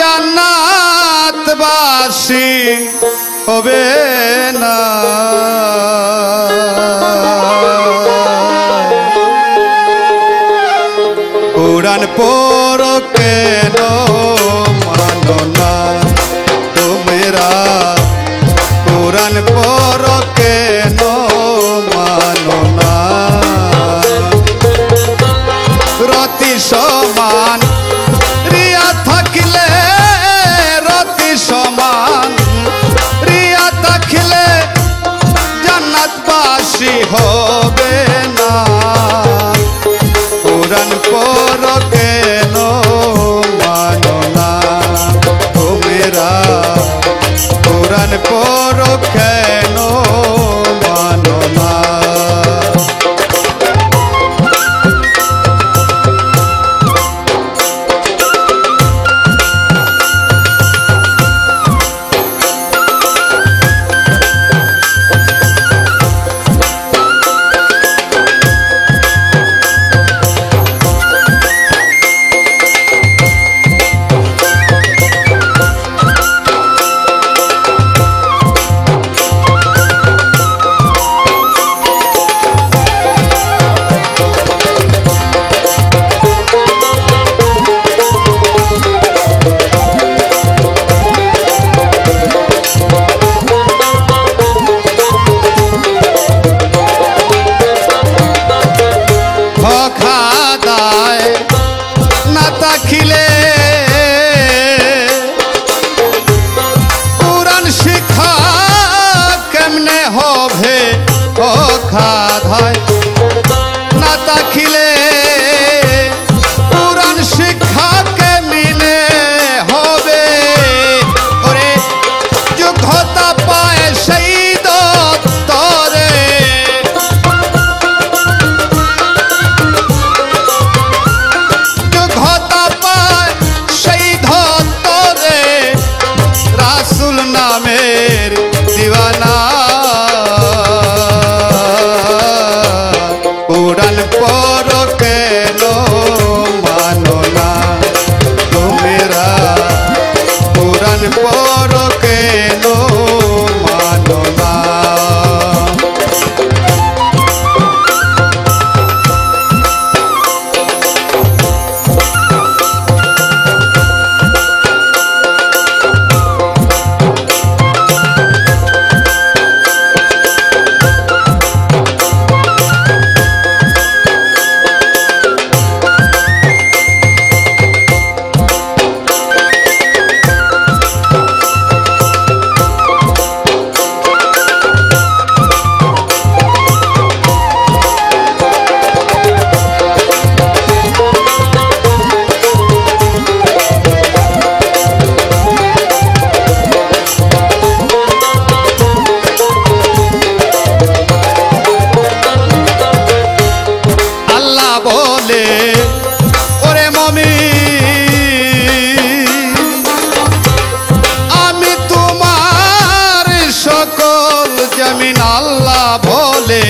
জান্নাতবাসী হবে না। পুরাণ পর life. বলে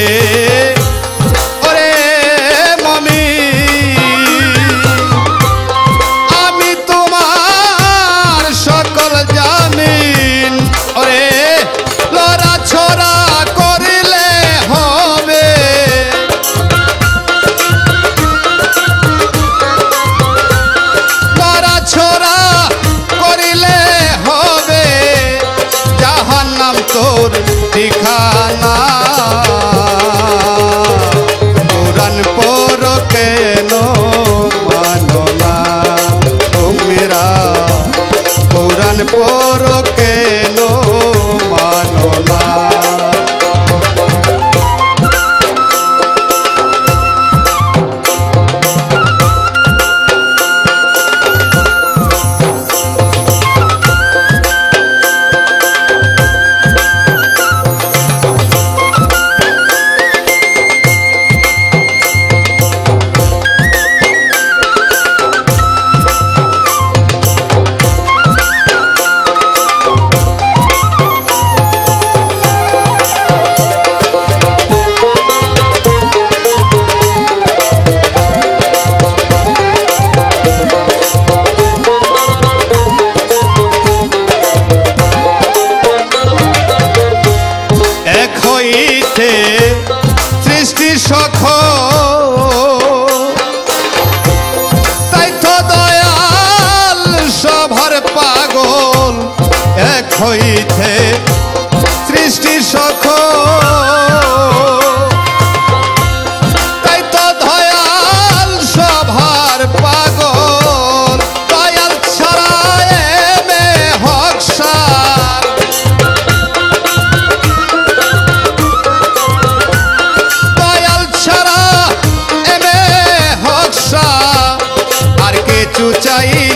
चुचाई